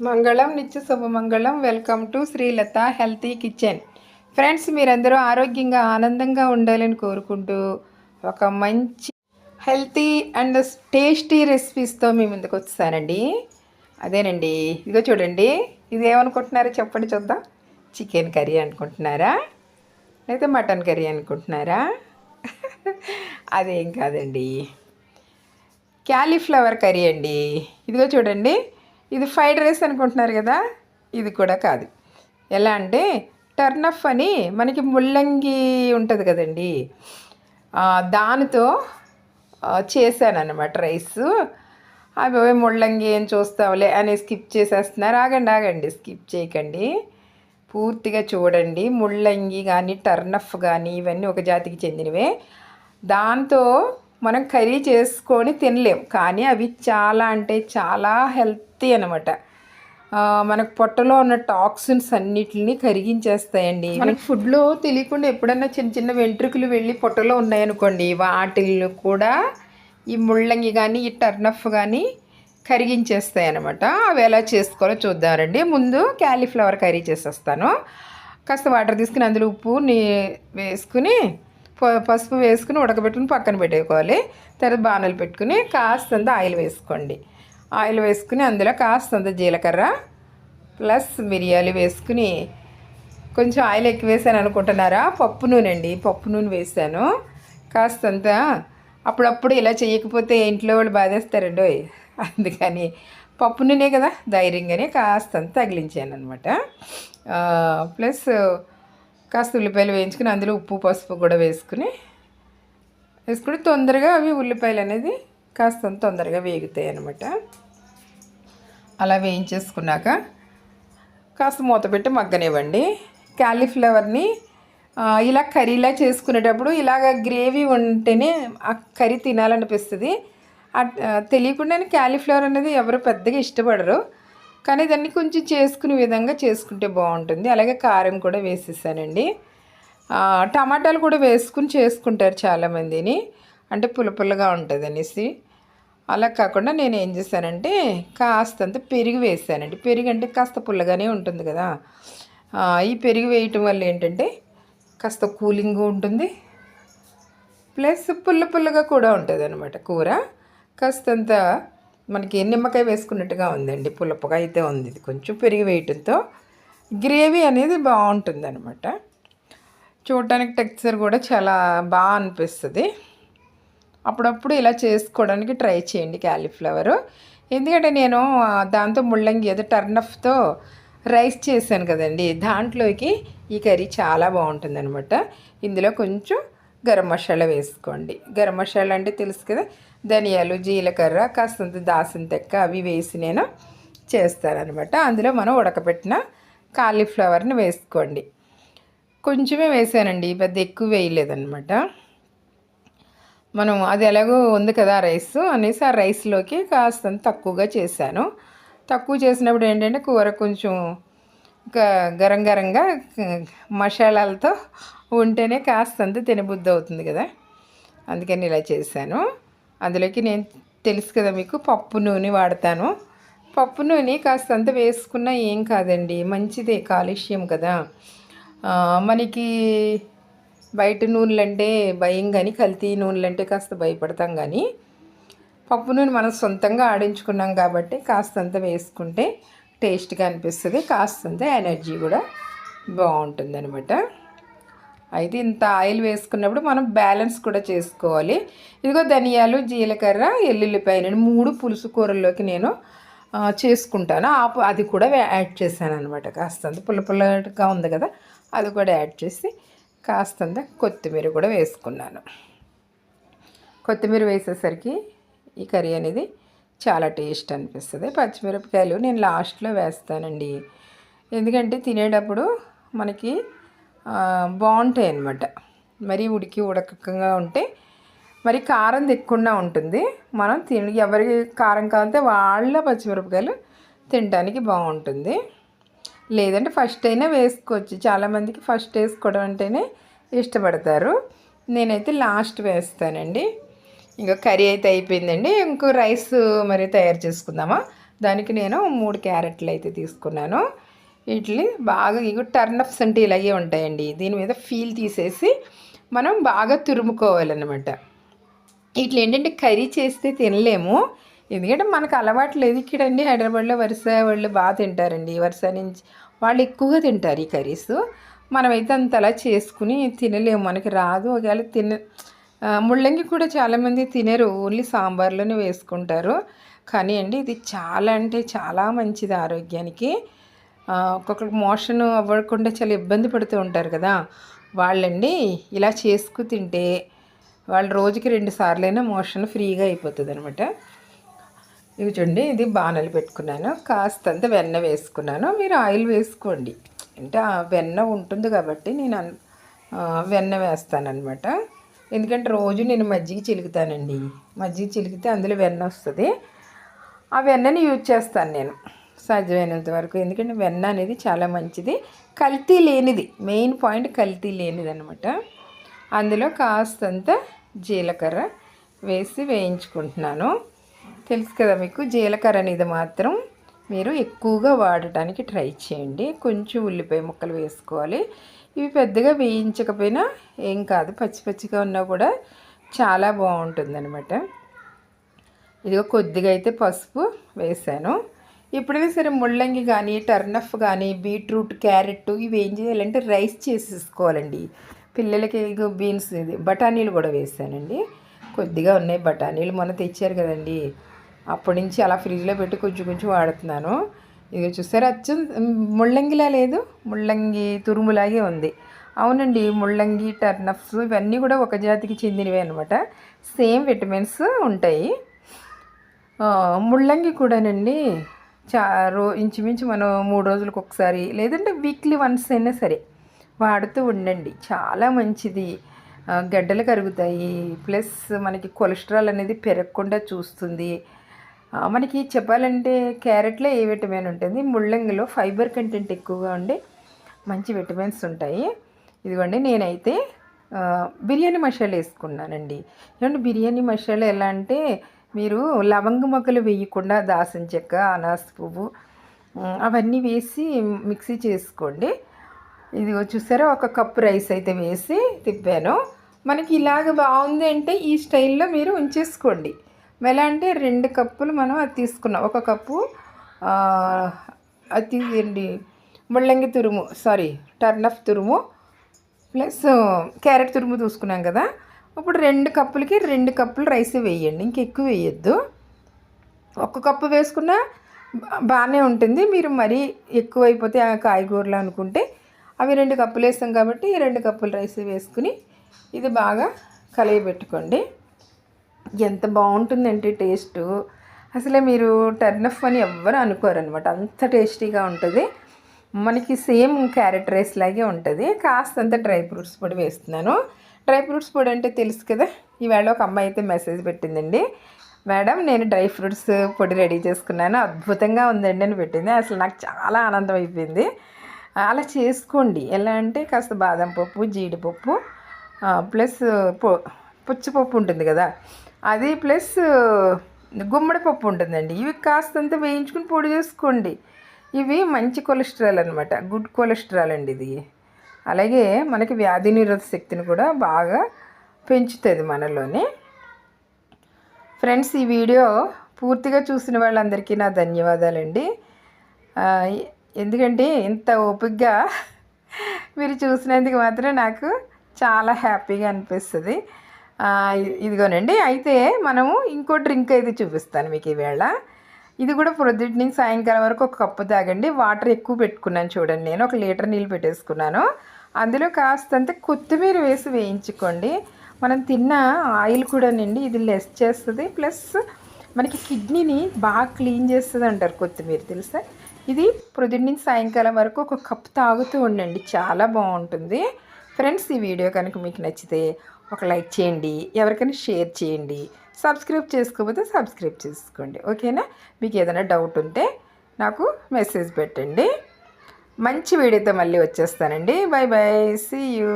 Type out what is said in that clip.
మంగళం నిత్య శుభమంగళం. Welcome to Sreelatha healthy kitchen friends మీరందరూ ఆరోగ్యంగా ఆనందంగా ఉండాలని కోరుకుంటూ ఒక మంచి హెల్తీ అండ్ టేస్టీ రెసిపీస్తో మీ ముందుకు వచ్చేసానండి. అదేనండి. ఇదిగో చూడండి. ఇది ఏమనుకుంటున్నారో చెప్పండి చూద్దాం. చికెన్ కర్రీ అనుకుంటున్నారా? లేదా మటన్ కర్రీ అనుకుంటున్నారా? అదేం కాదండి. క్యాలీఫ్లవర్ కర్రీ అండి. ఇదిగో చూడండి. ఇది ఫ్రైడ్ రైస్ అనుకుంటున్నారు కదా? ఇది కూడా కాదు. ఎలా అంటే టర్నఫ్ అని మనకి ముల్లంగి ఉంటుంది కదండి. దానితో చేశాను అనమాట రైస్. అవి ముళ్ళంగి ఏం చూస్తావులే అని స్కిప్ చేసేస్తున్నారు. ఆగండి ఆగండి స్కిప్ చేయకండి. పూర్తిగా చూడండి. ముల్లంగి కానీ టర్నఫ్ కానీ ఇవన్నీ ఒక జాతికి చెందినవే. దాంతో మనం కర్రీ చేసుకొని తినలేం. కానీ అవి చాలా అంటే చాలా హెల్తీ అనమాట మనకు పొట్టలో ఉన్న టాక్సిన్స్ అన్నిటిని కరిగించేస్తాయండి. మనకి ఫుడ్లో తెలియకుండా ఎప్పుడన్నా చిన్న చిన్న వెంట్రుకలు వెళ్ళి పొట్టలో ఉన్నాయనుకోండి వాటిల్లో కూడా ఈ ముళ్ళంగి కానీ ఈ టర్నఫ్ కానీ కరిగించేస్తాయి అనమాట అవి ఎలా చేసుకోవాలో చూద్దామండి. ముందు క్యాలీఫ్లవర్ కర్రీ చేసేస్తాను. కాస్త వాటర్ తీసుకుని అందులో ఉప్పు నీ వేసుకుని పసుపు వేసుకుని ఉడకబెట్టుకుని పక్కన పెట్టుకోవాలి. తర్వాత బాణలు పెట్టుకుని కాస్తంత ఆయిల్ వేసుకోండి. ఆయిల్ వేసుకుని అందులో కాస్తంత జీలకర్ర ప్లస్ మిరియాలు వేసుకుని కొంచెం ఆయిల్ ఎక్కువ వేసాను అనుకుంటున్నారా? పప్పు నూనె అండి. పప్పు నూనె వేసాను. కాస్తంత అప్పుడప్పుడు ఇలా చేయకపోతే ఇంట్లో వాళ్ళు బాధేస్తారండి. అందుకని పప్పు నూనె కదా ధైర్యంగానే కాస్తంత తగిలించాను అనమాట ప్లస్ కాస్త ఉల్లిపాయలు వేయించుకుని అందులో ఉప్పు పసుపు కూడా వేసుకుని వేసుకుని తొందరగా అవి ఉల్లిపాయలు అనేది కాస్త తొందరగా వేగుతాయి అన్నమాట. అలా వేయించేసుకున్నాక కాస్త మూత పెట్టి మగ్గనివ్వండి. క్యాలీఫ్లవర్ని ఇలా కర్రీలా చేసుకునేటప్పుడు ఇలాగ గ్రేవీ ఉంటేనే ఆ కర్రీ తినాలనిపిస్తుంది. తెలియకుండానే క్యాలీఫ్లవర్ అనేది ఎవరు పెద్దగా ఇష్టపడరు. కానీ దాన్ని కొంచెం చేసుకునే విధంగా చేసుకుంటే బాగుంటుంది. అలాగే కారం కూడా వేసేసానండి. టమాటాలు కూడా వేసుకుని చేసుకుంటారు చాలామందిని. అంటే పుల్ల పుల్లగా ఉంటుంది అనేసి అలా కాకుండా నేను ఏం చేశానంటే కాస్తంత పెరుగు వేసానండి. పెరుగు అంటే కాస్త పుల్లగానే ఉంటుంది కదా. ఈ పెరుగు వేయటం వల్ల ఏంటంటే కాస్త కూలింగ్ ఉంటుంది. ప్లస్ పుల్ల పుల్లగా కూడా ఉంటుంది అనమాట కూర. కాస్తంత మనకి నిమ్మకాయ వేసుకున్నట్టుగా ఉందండి పుల్లపుగా అయితే ఉంది. ఇది కొంచెం పెరిగి వేయటంతో గ్రేవీ అనేది బాగుంటుంది అనమాట చూడటానికి టెక్స్చర్ కూడా చాలా బాగా అనిపిస్తుంది. అప్పుడప్పుడు ఇలా చేసుకోవడానికి ట్రై చేయండి క్యాలీఫ్లవరు. ఎందుకంటే నేను దాంతో ముళ్ళంగి ఏదో టర్నఫ్తో రైస్ చేశాను కదండి. దాంట్లోకి ఈ కర్రీ చాలా బాగుంటుంది అనమాట ఇందులో కొంచెం గరం మసాలా వేసుకోండి. గరం మసాలా అంటే తెలుసు కదా ధనియాలు జీలకర్ర కాస్తంత దాసిన తెక్క అవి వేసి నేను చేస్తానన్నమాట. అందులో మనం ఉడకబెట్టిన కాలీఫ్లవర్ని వేసుకోండి. కొంచెమే వేసానండి పెద్ద ఎక్కువ వేయలేదనమాట మనం అది ఎలాగో ఉంది కదా రైస్ అనేసి ఆ రైస్లోకి కాస్తంత తక్కువగా చేశాను. తక్కువ చేసినప్పుడు ఏంటంటే కూర కొంచెం గరం గరంగా మసాలాలతో ఉంటేనే కాస్తంత తినబుద్ధి అవుతుంది కదా. అందుకని ఇలా చేశాను. అందులోకి నేను తెలుసు కదా మీకు పప్పు నూనె వాడతాను. పప్పు నూనె కాస్తంత వేసుకున్నా ఏం కాదండి మంచిదే కాలుష్యం కదా. మనకి బయట నూనెలు అంటే భయం కానీ కల్తీ నూనెలు అంటే కాస్త భయపడతాం కానీ పప్పు నూనె మనం సొంతంగా ఆడించుకున్నాం కాబట్టి కాస్తంత వేసుకుంటే టేస్ట్గా అనిపిస్తుంది కాస్తంత ఎనర్జీ కూడా బాగుంటుంది అనమాట అయితే ఇంత ఆయిల్ వేసుకున్నప్పుడు మనం బ్యాలెన్స్ కూడా చేసుకోవాలి. ఇదిగో ధనియాలు జీలకర్ర ఎల్లుల్లిపాయలు మూడు పులుసు కూరల్లోకి నేను చేసుకుంటాను. ఆ అది కూడా యాడ్ చేశాను అనమాట కాస్తంత పుల్ల పుల్లగా ఉంది కదా అది కూడా యాడ్ చేసి కాస్తంత కొత్తిమీర కూడా వేసుకున్నాను. కొత్తిమీర వేసేసరికి ఈ కర్రీ అనేది చాలా టేస్ట్ అనిపిస్తుంది. పచ్చిమిరపకాయలు నేను లాస్ట్లో వేస్తానండి. ఎందుకంటే తినేటప్పుడు మనకి బాగుంటాయి అన్నమాట. మరీ ఉడికి ఉడకంగా ఉంటే మరి కారం తిక్కకుండా ఉంటుంది. మనం తిని ఎవరికి కారం కావాలంటే వాళ్ళ పచ్చిమిరపకాయలు తినడానికి బాగుంటుంది. లేదంటే ఫస్ట్ అయినా వేసుకోవచ్చు. చాలామందికి ఫస్ట్ వేసుకోవడం అంటేనే ఇష్టపడతారు. నేనైతే లాస్ట్ వేస్తానండి. ఇంకా కర్రీ అయితే అయిపోయిందండి. ఇంకో రైస్ మరి తయారు చేసుకుందామా? దానికి నేను మూడు క్యారెట్లు అయితే తీసుకున్నాను. వీటిని బాగా ఇగో టర్నప్స్ అంటే ఇలాగే ఉంటాయండి. దీని మీద ఫీల్ తీసేసి మనం బాగా తురుముకోవాలన్నమాట. ఇట్లా ఏంటంటే కర్రీ చేస్తే తినలేము. ఎందుకంటే మనకు అలవాటు లేదు ఇక్కడండి. హైదరాబాద్లో వరుస వాళ్ళు బాగా తింటారండి. వరుస నుంచి వాళ్ళు ఎక్కువగా తింటారు ఈ కర్రీస్. మనమైతే అంత అలా చేసుకుని తినలేము. మనకి రాదు. ఒకవేళ తిన ముళ్ళంగి కూడా చాలామంది తినరు. ఓన్లీ సాంబార్లోనే వేసుకుంటారు. కానీ అండి ఇది చాలా అంటే చాలా మంచిది ఆరోగ్యానికి. ఒక్కొక్కరికి మోషన్ అవ్వకుండా చాలా ఇబ్బంది పడుతూ ఉంటారు కదా. వాళ్ళండి ఇలా చేసుకు తింటే వాళ్ళు రోజుకి రెండు సార్లైనా మోషన్ ఫ్రీగా అయిపోతుంది అనమాట ఇవి చూడండి ఇది బాణలు పెట్టుకున్నాను. కాస్తంత వెన్న వేసుకున్నాను. మీరు ఆయిల్ వేసుకోండి. అంటే ఆ వెన్న ఉంటుంది కాబట్టి నేను వెన్న వేస్తాను వెన్న వేస్తానన్నమాట ఎందుకంటే రోజు నేను మజ్జిగ చిలుకుతానండి. మజ్జిగ చిలికితే అందులో వెన్న వస్తుంది. ఆ వెన్నని యూజ్ చేస్తాను నేను సాధ్యమైనంత వరకు. ఎందుకంటే వెన్న అనేది చాలా మంచిది. కల్తీ లేనిది మెయిన్ పాయింట్ కల్తీ లేనిది అనమాట అందులో కాస్తంత జీలకర్ర వేసి వేయించుకుంటున్నాను. తెలుసు కదా మీకు జీలకర్ర అనేది మాత్రం మీరు ఎక్కువగా వాడటానికి ట్రై చేయండి. కొంచెం ఉల్లిపాయ ముక్కలు వేసుకోవాలి. ఇవి పెద్దగా వేయించకపోయినా ఏం కాదు పచ్చి పచ్చిగా ఉన్నా కూడా చాలా బాగుంటుంది ఇదిగో కొద్దిగా అయితే పసుపు వేసాను. ఎప్పుడైనా సరే ముల్లంగి కానీ టర్నఫ్ కానీ బీట్రూట్ క్యారెట్ ఇవి ఏం చేయాలంటే రైస్ చేసేసుకోవాలండి. పిల్లలకి బీన్స్ ఇది బఠానీలు కూడా వేసానండి. కొద్దిగా ఉన్నాయి బఠానీలు మొన్న తెచ్చారు కదండి. అప్పటి నుంచి అలా ఫ్రిడ్జ్లో పెట్టి కొంచెం కొంచెం వాడుతున్నాను. ఇది చూసారా? అచ్చం ముళ్ళంగిలా లేదు. ముళ్ళంగి తురుములాగే ఉంది. అవునండి ముళ్ళంగి టర్నఫ్స్ ఇవన్నీ కూడా ఒక జాతికి చెందినవే అనమాట సేమ్ విటమిన్స్ ఉంటాయి. ముళ్ళంగి కూడానండి చా రో ఇంచుమించు మనం మూడు రోజులకు ఒకసారి లేదంటే వీక్లీ వన్స్ అయినా సరే వాడుతూ ఉండండి. చాలా మంచిది. గడ్డలు కరుగుతాయి. ప్లస్ మనకి కొలెస్ట్రాల్ అనేది పెరగకుండా చూస్తుంది. మనకి చెప్పాలంటే క్యారెట్లో ఏ విటమిన్ ఉంటుంది? ముళ్ళంగిలో ఫైబర్ కంటెంట్ ఎక్కువగా ఉండి మంచి విటమిన్స్ ఉంటాయి. ఇదిగోండి నేనైతే బిర్యానీ మసాలా వేసుకున్నానండి. ఏమంటే బిర్యానీ మసాలా ఎలా అంటే మీరు లవంగ మొక్కలు వేయకుండా దాసం చెక్క అనాస పువ్వు అవన్నీ వేసి మిక్సీ చేసుకోండి. ఇది చూసారా ఒక కప్పు రైస్ అయితే వేసి తిప్పాను. మనకి ఇలాగ బాగుంది అంటే ఈ స్టైల్లో మీరు ఉంచేసుకోండి. ఎలా అంటే రెండు కప్పులు మనం అది తీసుకున్నాం. ఒక కప్పు అది తీయండి ముళ్ళంగి తురుము సారీ టర్నఫ్ తురుము ప్లస్ క్యారెట్ తురుము చూసుకున్నాం కదా. ఇప్పుడు రెండు కప్పులకి రెండు కప్పులు రైస్ వేయండి. ఇంకెక్కువ వేయొద్దు. ఒక్క కప్పు వేసుకున్నా బాగానే ఉంటుంది. మీరు మరీ ఎక్కువైపోతే ఆ కాయగూరలు అనుకుంటే అవి రెండు కప్పులు వేస్తాం కాబట్టి ఈ రెండు కప్పులు రైస్ వేసుకుని ఇది బాగా కలయబెట్టుకోండి. ఎంత బాగుంటుందంటే టేస్ట్. అసలే మీరు టర్నఫ్ అని ఎవ్వరు అనుకోరనమాట అంత టేస్టీగా ఉంటుంది. మనకి సేమ్ క్యారెట్ రైస్ లాగే ఉంటుంది. కాస్తంత డ్రై ఫ్రూట్స్ పొడి వేస్తున్నాను. డ్రై ఫ్రూట్స్ పొడి అంటే తెలుసు కదా? ఈవేళ ఒక అమ్మాయి అయితే మెసేజ్ పెట్టిందండి. మేడం నేను డ్రై ఫ్రూట్స్ పొడి రెడీ చేసుకున్నాను. అద్భుతంగా ఉందండి అని పెట్టింది. అసలు నాకు చాలా ఆనందం అయిపోయింది. అలా చేసుకోండి. ఎలా అంటే కాస్త బాదం పప్పు జీడిపప్పు ప్లస్ పొ పుచ్చిపప్పు ఉంటుంది కదా? అది ప్లస్ గుమ్మడి పప్పు ఉంటుందండి. ఇవి కాస్తంత వేయించుకుని పొడి చేసుకోండి. ఇవి మంచి కొలెస్ట్రాల్ అనమాట గుడ్ కొలెస్ట్రాల్ అండి ఇది. అలాగే మనకి వ్యాధి నిరోధక శక్తిని కూడా బాగా పెంచుతుంది మనలోని. ఫ్రెండ్స్ ఈ వీడియో పూర్తిగా చూసిన వాళ్ళందరికీ నా ధన్యవాదాలండి. ఎందుకంటే ఇంత ఓపికగా మీరు చూసినందుకు మాత్రం నాకు చాలా హ్యాపీగా అనిపిస్తుంది. ఇదిగోనండి అయితే మనము ఇంకో డ్రింక్ అయితే చూపిస్తాను మీకు ఈవేళ. ఇది కూడా ప్రొద్దుటి నుంచి సాయంకాలం వరకు ఒక కప్పు తాగండి. వాటర్ ఎక్కువ పెట్టుకున్నాను చూడండి నేను ఒక లీటర్ నీళ్ళు పెట్టేసుకున్నాను. అందులో కాస్తంత కొత్తిమీర వేసి వేయించుకోండి. మనం తిన్న ఆయిల్ కూడానండి ఇది లెస్ చేస్తుంది. ప్లస్ మనకి కిడ్నీని బాగా క్లీన్ చేస్తుంది అంటారు కొత్తిమీర తెలుసా? ఇది ప్రొద్దుటి నుంచి సాయంకాలం వరకు ఒక కప్పు తాగుతూ ఉండండి చాలా బాగుంటుంది. ఫ్రెండ్స్ ఈ వీడియో కనుక మీకు నచ్చితే ఒక లైక్ చేయండి ఎవరికైనా షేర్ చేయండి సబ్స్క్రైబ్ చేసుకోకపోతే సబ్స్క్రైబ్ చేసుకోండి ఓకేనా? మీకు ఏదైనా డౌట్ ఉంటే నాకు మెసేజ్ పెట్టండి. మంచి వీడియోతో మళ్ళీ వచ్చేస్తానండి. Bye bye see you